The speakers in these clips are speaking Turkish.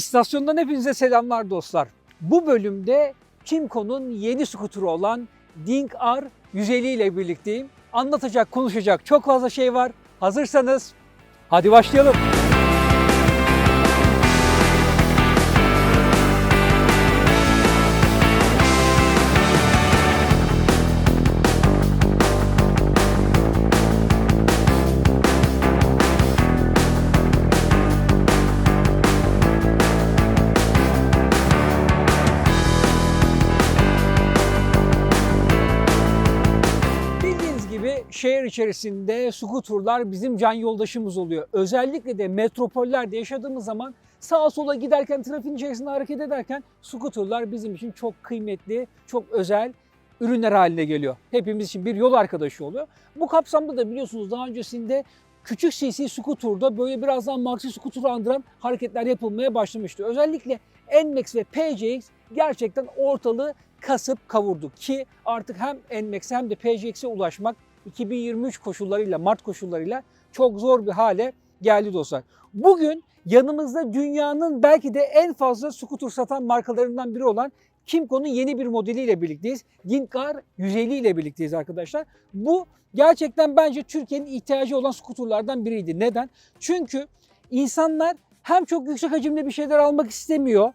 İstasyondan hepinize selamlar dostlar. Bu bölümde Kimco'nun yeni skuturu olan Ding R 150 ile birlikteyim. Anlatacak, konuşacak çok fazla şey var. Hazırsanız hadi başlayalım. İçerisinde skuturlar bizim can yoldaşımız oluyor. Özellikle de metropollerde yaşadığımız zaman sağa sola giderken, trafiğin içerisinde hareket ederken skuturlar bizim için çok kıymetli, çok özel ürünler haline geliyor. Hepimiz için bir yol arkadaşı oluyor. Bu kapsamda da biliyorsunuz daha öncesinde küçük CC skuturda böyle biraz daha Maxi skuturu andıran hareketler yapılmaya başlamıştı. Özellikle NMAX ve PCX gerçekten ortalığı kasıp kavurdu ki artık hem NMAX'e hem de PCX'e ulaşmak 2023 koşullarıyla, Mart koşullarıyla çok zor bir hale geldi dostlar. Bugün yanımızda dünyanın belki de en fazla skuter satan markalarından biri olan Kimco'nun yeni bir modeliyle birlikteyiz. Ginkar 150 ile birlikteyiz arkadaşlar. Bu gerçekten bence Türkiye'nin ihtiyacı olan skuterlardan biriydi. Neden? Çünkü insanlar hem çok yüksek hacimli bir şeyler almak istemiyor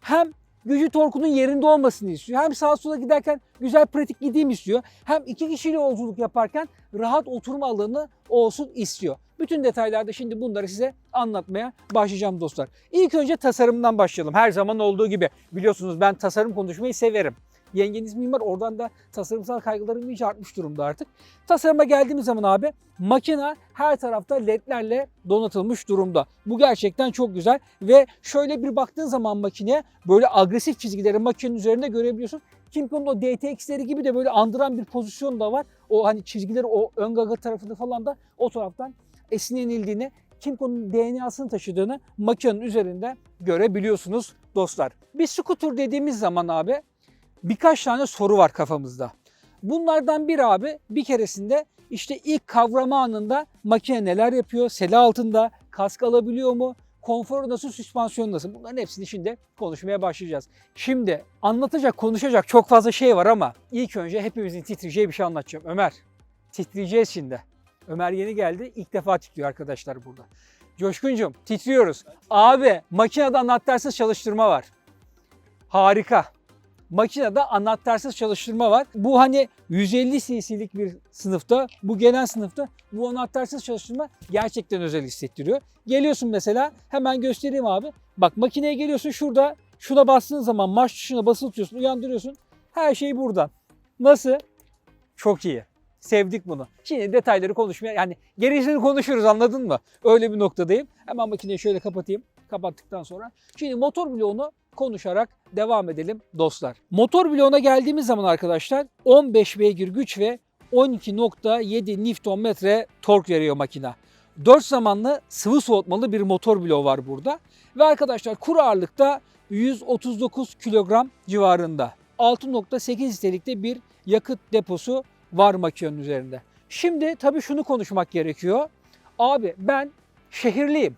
hem gücü torkunun yerinde olmasını istiyor. Hem sağa sola giderken güzel pratik gideyim istiyor. Hem iki kişiyle yolculuk yaparken rahat oturma alanı olsun istiyor. Bütün detaylarda şimdi bunları size anlatmaya başlayacağım dostlar. İlk önce tasarımdan başlayalım. Her zaman olduğu gibi biliyorsunuz ben tasarım konuşmayı severim. Yengeniz mimar oradan da tasarımsal kaygılarım iyice artmış durumda artık. Tasarıma geldiğimiz zaman abi makina her tarafta ledlerle donatılmış durumda. Bu gerçekten çok güzel ve şöyle bir baktığın zaman makineye böyle agresif çizgileri makinenin üzerinde görebiliyorsun. Kimco'nun o DTX'leri gibi de böyle andıran bir pozisyon da var. O hani çizgileri o ön gaga tarafında falan da o taraftan esinlenildiğini, Kimco'nun DNA'sını taşıdığını makinenin üzerinde görebiliyorsunuz dostlar. Bir scooter dediğimiz zaman abi birkaç tane soru var kafamızda. Bunlardan bir abi bir keresinde işte ilk kavrama anında makine neler yapıyor, sele altında kask alabiliyor mu, konforu nasıl, süspansiyon nasıl? Bunların hepsini şimdi konuşmaya başlayacağız. Şimdi anlatacak, konuşacak çok fazla şey var ama ilk önce hepimizin titreyeceği bir şey anlatacağım. Ömer, titreyeceğiz şimdi. Ömer yeni geldi. İlk defa titriyor arkadaşlar burada. Coşkuncuğum titriyoruz. Abi makinede anahtarsız çalıştırma var. Harika. Makinede anahtarsız çalıştırma var. Bu hani 150 cc'lik bir sınıfta, bu gelen sınıfta bu anahtarsız çalıştırma gerçekten özel hissettiriyor. Geliyorsun mesela, hemen göstereyim abi. Bak makineye geliyorsun şurada, şuna bastığın zaman marş tuşuna basılı uyandırıyorsun. Her şey buradan. Nasıl? Çok iyi. Sevdik bunu. Şimdi detayları konuşmaya yani gerisini konuşuruz anladın mı? Öyle bir noktadayım. Hemen makineyi şöyle kapatayım. Kapattıktan sonra. Şimdi motor bloğunu konuşarak devam edelim dostlar. Motor bloğuna geldiğimiz zaman arkadaşlar 15 beygir güç ve 12.7 Nm tork veriyor makine. 4 zamanlı sıvı soğutmalı bir motor bloğu var burada. Ve arkadaşlar kuru ağırlıkta 139 kilogram civarında. 6.8 litrelikte bir yakıt deposu var makinenin üzerinde. Şimdi tabii şunu konuşmak gerekiyor. Abi ben şehirliyim.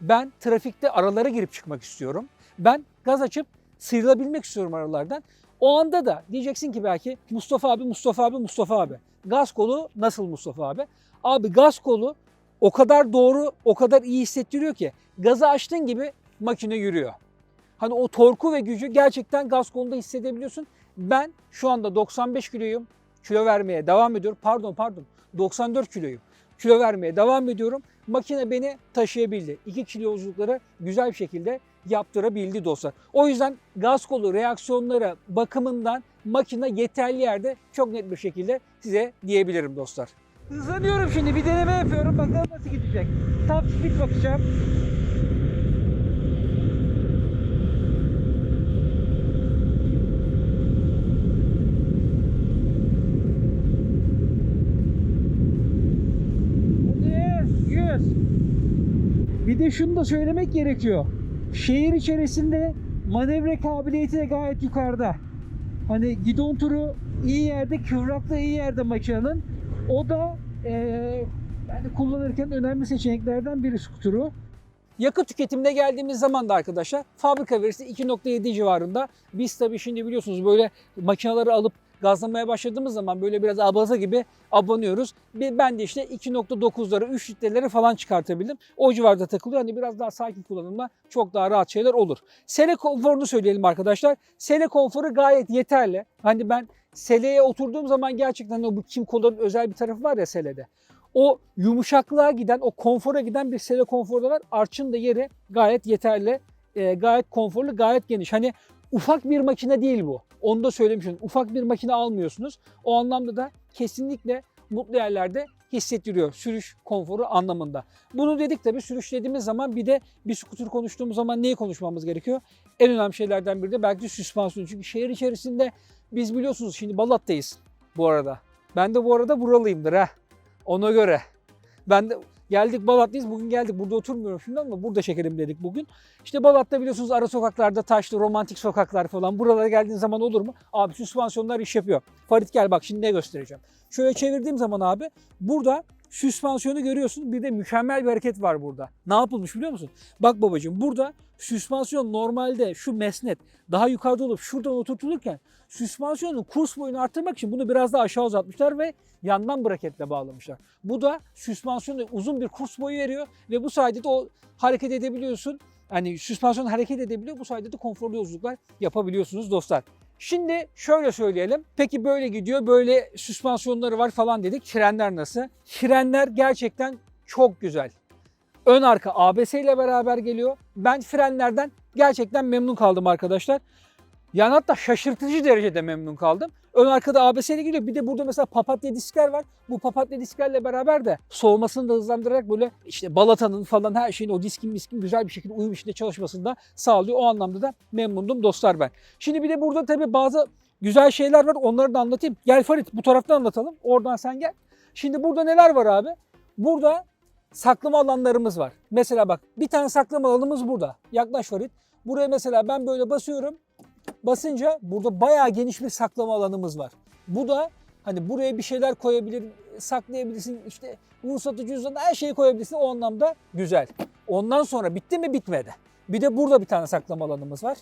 Ben trafikte aralara girip çıkmak istiyorum. Ben gaz açıp sıyrılabilmek istiyorum aralardan. O anda da diyeceksin ki belki Mustafa abi, Mustafa abi, Mustafa abi. Gaz kolu nasıl Mustafa abi? Abi gaz kolu o kadar doğru, o kadar iyi hissettiriyor ki gazı açtığın gibi makine yürüyor. Hani o torku ve gücü gerçekten gaz kolunda hissedebiliyorsun. Ben şu anda 95 kiloyum. Kilo vermeye devam ediyorum. Pardon pardon 94 kiloyum. Kilo vermeye devam ediyorum. Makine beni taşıyabildi. 2 kilo yolculukları güzel bir şekilde yaptırabildi dostlar. O yüzden gaz kolu reaksiyonları bakımından makine yeterli yerde çok net bir şekilde size diyebilirim dostlar. Hızlanıyorum şimdi bir deneme yapıyorum. Bakalım nasıl gidecek. Top speed bakacağım. Hadi 100. Bir de şunu da söylemek gerekiyor. Şehir içerisinde manevra kabiliyeti de gayet yukarıda. Hani gidon turu iyi yerde, kıvraklığı iyi yerde makinenin. O da eee yani kullanırken önemli seçeneklerden biri skuturu. Yakıt tüketimine geldiğimiz zaman da arkadaşlar fabrika verisi 2.7 civarında. Biz tabii şimdi biliyorsunuz böyle makineleri alıp gazlamaya başladığımız zaman böyle biraz abaza gibi abanıyoruz. Ben de işte 2.9'ları 3 litreleri falan çıkartabildim. O civarda takılıyor. Hani biraz daha sakin kullanımla çok daha rahat şeyler olur. Sele konforunu söyleyelim arkadaşlar. Sele konforu gayet yeterli. Hani ben seleye oturduğum zaman gerçekten o bu Kimco'ların özel bir tarafı var ya selede. O yumuşaklığa giden, o konfora giden bir sele konforu da var. Arçın da yeri gayet yeterli, e, gayet konforlu, gayet geniş. Hani ufak bir makine değil bu. Onu da söylemişim. Ufak bir makine almıyorsunuz. O anlamda da kesinlikle mutlu yerlerde hissettiriyor sürüş konforu anlamında. Bunu dedik tabii sürüş dediğimiz zaman bir de bir skuter konuştuğumuz zaman neyi konuşmamız gerekiyor? En önemli şeylerden biri de belki süspansiyon. Çünkü şehir içerisinde biz biliyorsunuz şimdi Balat'tayız bu arada. Ben de bu arada buralıyımdır ha. Ona göre. Ben de geldik Balat'tayız. Bugün geldik. Burada oturmuyorum şimdi ama burada çekelim dedik bugün. İşte Balat'ta biliyorsunuz ara sokaklarda taşlı romantik sokaklar falan. Buralara geldiğin zaman olur mu? Abi süspansiyonlar iş yapıyor. Farit gel bak şimdi ne göstereceğim. Şöyle çevirdiğim zaman abi burada süspansiyonu görüyorsun. Bir de mükemmel bir hareket var burada. Ne yapılmış biliyor musun? Bak babacığım burada süspansiyon normalde şu mesnet daha yukarıda olup şuradan oturtulurken süspansiyonun kurs boyunu arttırmak için bunu biraz daha aşağı uzatmışlar ve yandan braketle bağlamışlar. Bu da süspansiyona uzun bir kurs boyu veriyor ve bu sayede de o hareket edebiliyorsun. Hani süspansiyon hareket edebiliyor. Bu sayede de konforlu yolculuklar yapabiliyorsunuz dostlar. Şimdi şöyle söyleyelim. Peki böyle gidiyor, böyle süspansiyonları var falan dedik. Frenler nasıl? Frenler gerçekten çok güzel. Ön arka ABS ile beraber geliyor. Ben frenlerden gerçekten memnun kaldım arkadaşlar. Yani hatta şaşırtıcı derecede memnun kaldım. Ön arkada ABS ile geliyor. Bir de burada mesela papatya diskler var. Bu papatya disklerle beraber de soğumasını da hızlandırarak böyle işte balatanın falan her şeyin o diskin miskin güzel bir şekilde uyum içinde çalışmasını da sağlıyor. O anlamda da memnundum dostlar ben. Şimdi bir de burada tabii bazı güzel şeyler var. Onları da anlatayım. Gel Farit bu taraftan anlatalım. Oradan sen gel. Şimdi burada neler var abi? Burada saklama alanlarımız var. Mesela bak bir tane saklama alanımız burada. Yaklaş Farit. Buraya mesela ben böyle basıyorum. Basınca burada bayağı geniş bir saklama alanımız var. Bu da hani buraya bir şeyler koyabilir, saklayabilirsin. İşte ruhsatı cüzdanı her şeyi koyabilirsin. O anlamda güzel. Ondan sonra bitti mi bitmedi. Bir de burada bir tane saklama alanımız var.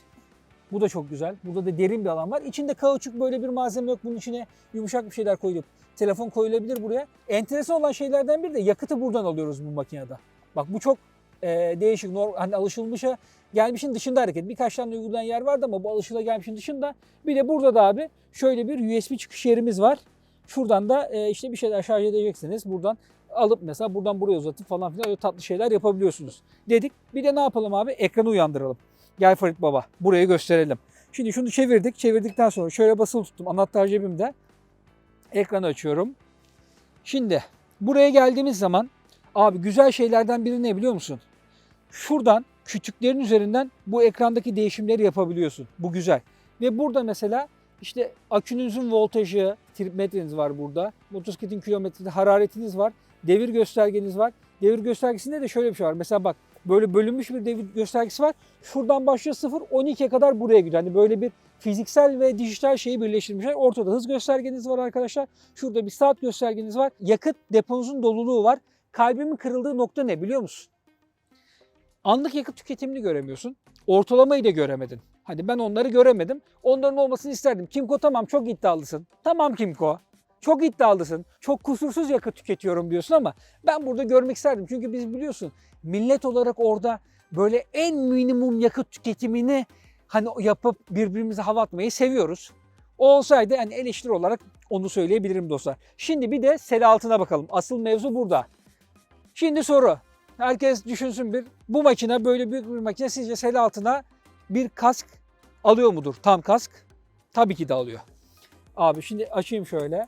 Bu da çok güzel. Burada da derin bir alan var. İçinde kauçuk böyle bir malzeme yok. Bunun içine yumuşak bir şeyler koyulup telefon koyulabilir buraya. Enteresan olan şeylerden biri de yakıtı buradan alıyoruz bu makinede. Bak bu çok e, değişik. Norm, hani alışılmışa gelmişin dışında hareket. Birkaç tane uygulayan yer vardı ama bu alışıla gelmişin dışında. Bir de burada da abi şöyle bir USB çıkış yerimiz var. Şuradan da e, işte bir şeyler şarj edeceksiniz. Buradan alıp mesela buradan buraya uzatıp falan filan öyle tatlı şeyler yapabiliyorsunuz. Dedik. Bir de ne yapalım abi? Ekranı uyandıralım. Gel Farid Baba. Burayı gösterelim. Şimdi şunu çevirdik. Çevirdikten sonra şöyle basılı tuttum. Anahtar cebimde. Ekranı açıyorum. Şimdi buraya geldiğimiz zaman abi güzel şeylerden biri ne biliyor musun? Şuradan küçüklerin üzerinden bu ekrandaki değişimleri yapabiliyorsun. Bu güzel. Ve burada mesela işte akünüzün voltajı, tripmetreniz var burada. Motosikletin kilometresi, hararetiniz var. Devir göstergeniz var. Devir göstergesinde de şöyle bir şey var. Mesela bak böyle bölünmüş bir devir göstergesi var. Şuradan başlıyor 0 12'ye kadar buraya gidiyor. Hani böyle bir fiziksel ve dijital şeyi birleştirmişler. Ortada hız göstergeniz var arkadaşlar. Şurada bir saat göstergeniz var. Yakıt deponuzun doluluğu var. Kalbimin kırıldığı nokta ne biliyor musun? Anlık yakıt tüketimini göremiyorsun. Ortalamayı da göremedin. Hani ben onları göremedim. Onların olmasını isterdim. Kimco tamam çok iddialısın. Tamam Kimco. Çok iddialısın. Çok kusursuz yakıt tüketiyorum diyorsun ama ben burada görmek isterdim. Çünkü biz biliyorsun millet olarak orada böyle en minimum yakıt tüketimini hani yapıp birbirimize hava atmayı seviyoruz. O olsaydı hani eleştiri olarak onu söyleyebilirim dostlar. Şimdi bir de sel altına bakalım. Asıl mevzu burada. Şimdi soru. Herkes düşünsün bir. Bu makine böyle büyük bir makine sizce sel altına bir kask alıyor mudur? Tam kask. Tabii ki de alıyor. Abi şimdi açayım şöyle.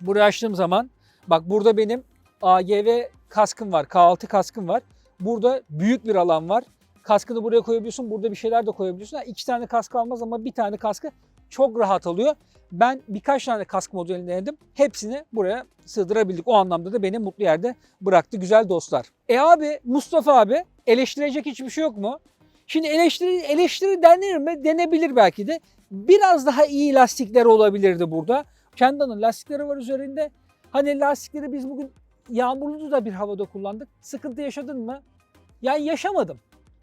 Burayı açtığım zaman bak burada benim AGV kaskım var. K6 kaskım var. Burada büyük bir alan var. Kaskını buraya koyabiliyorsun. Burada bir şeyler de koyabiliyorsun. Yani iki tane kask almaz ama bir tane kaskı çok rahat alıyor. Ben birkaç tane kask modelini denedim. Hepsini buraya sığdırabildik. O anlamda da beni mutlu yerde bıraktı güzel dostlar. E abi Mustafa abi eleştirecek hiçbir şey yok mu? Şimdi eleştiri, eleştiri denir mi? Denebilir belki de. Biraz daha iyi lastikler olabilirdi burada. Kenda'nın lastikleri var üzerinde. Hani lastikleri biz bugün yağmurlu da bir havada kullandık. Sıkıntı yaşadın mı? Yani yaşamadım.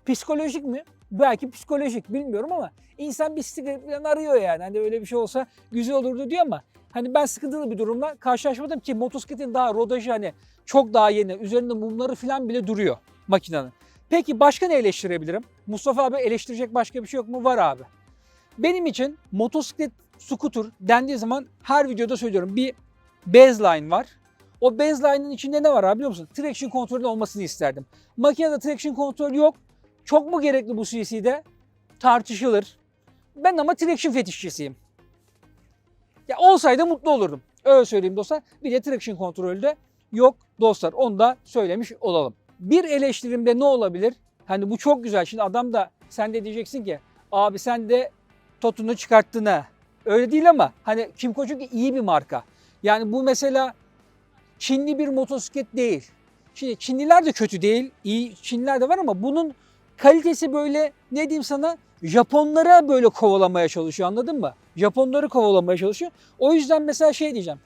Psikolojik mi? Belki psikolojik bilmiyorum ama insan bir bisiklet falan arıyor yani. Hani öyle bir şey olsa güzel olurdu diyor ama hani ben sıkıntılı bir durumla karşılaşmadım ki motosikletin daha rodajı hani çok daha yeni. Üzerinde mumları falan bile duruyor makinenin. Peki başka ne eleştirebilirim? Mustafa abi eleştirecek başka bir şey yok mu? Var abi. Benim için motosiklet scooter dendiği zaman her videoda söylüyorum bir baseline var. O baseline'ın içinde ne var abi biliyor musun? Traction kontrolü olmasını isterdim. Makinede traction kontrol yok. Çok mu gerekli bu CC'de? Tartışılır. Ben ama traction fetişçisiyim. Ya olsaydı mutlu olurdum. Öyle söyleyeyim dostlar. Bir de traction kontrolü de yok dostlar. Onu da söylemiş olalım. Bir eleştirimde ne olabilir? Hani bu çok güzel. Şimdi adam da sen de diyeceksin ki abi sen de Totun'u çıkarttın ha. Öyle değil ama hani Kimco çünkü iyi bir marka. Yani bu mesela Çinli bir motosiklet değil. Şimdi Çinliler de kötü değil. iyi Çinliler de var ama bunun kalitesi böyle ne diyeyim sana Japonlara böyle kovalamaya çalışıyor anladın mı? Japonları kovalamaya çalışıyor. O yüzden mesela şey diyeceğim.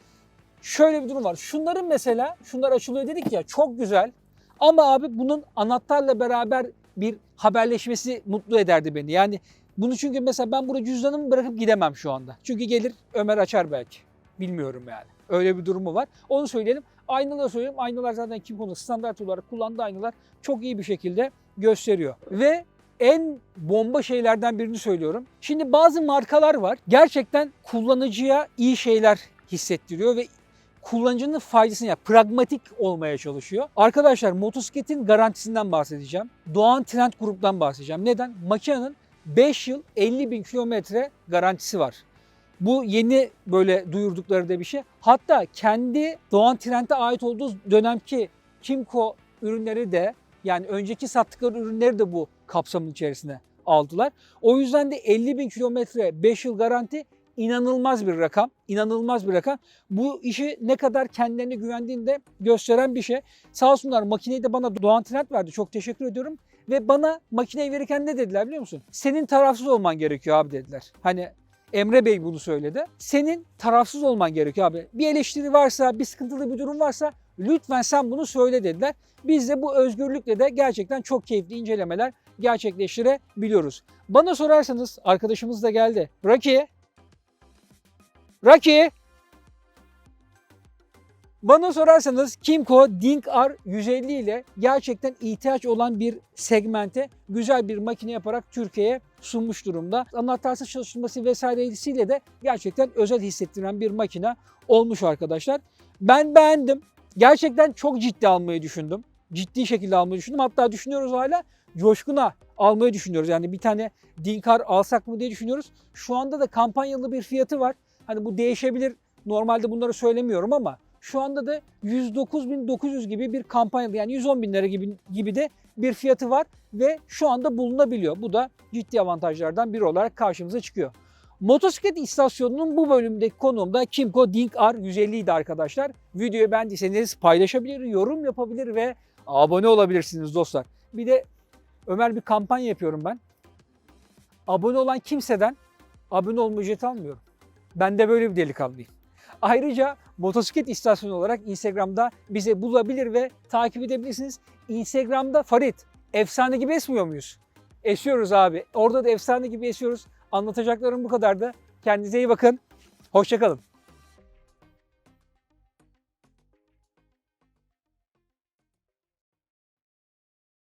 Şöyle bir durum var. Şunların mesela şunlar açılıyor dedik ya çok güzel. Ama abi bunun anahtarla beraber bir haberleşmesi mutlu ederdi beni. Yani bunu çünkü mesela ben burada cüzdanımı bırakıp gidemem şu anda. Çünkü gelir Ömer açar belki. Bilmiyorum yani. Öyle bir durumu var. Onu söyleyelim. Aynaları söyleyeyim. Aynalar zaten kim konu standart olarak kullandığı aynalar çok iyi bir şekilde gösteriyor. Ve en bomba şeylerden birini söylüyorum. Şimdi bazı markalar var. Gerçekten kullanıcıya iyi şeyler hissettiriyor ve kullanıcının faydasını ya pragmatik olmaya çalışıyor. Arkadaşlar motosikletin garantisinden bahsedeceğim. Doğan Trend Grup'tan bahsedeceğim. Neden? Makinenin 5 yıl 50 bin kilometre garantisi var. Bu yeni böyle duyurdukları da bir şey. Hatta kendi Doğan Trend'e ait olduğu dönemki Kimco ürünleri de yani önceki sattıkları ürünleri de bu kapsamın içerisine aldılar. O yüzden de 50 bin kilometre 5 yıl garanti inanılmaz bir rakam. İnanılmaz bir rakam. Bu işi ne kadar kendilerine güvendiğini de gösteren bir şey. Sağ olsunlar makineyi de bana Doğan Trend verdi. Çok teşekkür ediyorum. Ve bana makineyi verirken ne dediler biliyor musun? Senin tarafsız olman gerekiyor abi dediler. Hani Emre Bey bunu söyledi. Senin tarafsız olman gerekiyor abi. Bir eleştiri varsa, bir sıkıntılı bir durum varsa lütfen sen bunu söyle dediler. Biz de bu özgürlükle de gerçekten çok keyifli incelemeler gerçekleştirebiliyoruz. Bana sorarsanız arkadaşımız da geldi. Rocky. Rocky. Bana sorarsanız Kimco Dink R150 ile gerçekten ihtiyaç olan bir segmente güzel bir makine yaparak Türkiye'ye sunmuş durumda. Anahtarsız çalışması vesairesiyle de gerçekten özel hissettiren bir makine olmuş arkadaşlar. Ben beğendim. Gerçekten çok ciddi almayı düşündüm. Ciddi şekilde almayı düşündüm. Hatta düşünüyoruz hala Coşkun'a almayı düşünüyoruz. Yani bir tane Dinkar alsak mı diye düşünüyoruz. Şu anda da kampanyalı bir fiyatı var. Hani bu değişebilir. Normalde bunları söylemiyorum ama şu anda da 109.900 gibi bir kampanyalı yani 110 bin lira gibi, gibi de bir fiyatı var ve şu anda bulunabiliyor. Bu da ciddi avantajlardan biri olarak karşımıza çıkıyor. Motosiklet istasyonunun bu bölümdeki konuğum da Kimco Dink R150 idi arkadaşlar. Videoyu beğendiyseniz paylaşabilir, yorum yapabilir ve abone olabilirsiniz dostlar. Bir de Ömer bir kampanya yapıyorum ben. Abone olan kimseden abone olma ücreti almıyorum. Ben de böyle bir delikanlıyım. Ayrıca motosiklet istasyonu olarak Instagram'da bizi bulabilir ve takip edebilirsiniz. Instagram'da Farit, efsane gibi esmiyor muyuz? Esiyoruz abi. Orada da efsane gibi esiyoruz. Anlatacaklarım bu kadardı. Kendinize iyi bakın. Hoşçakalın.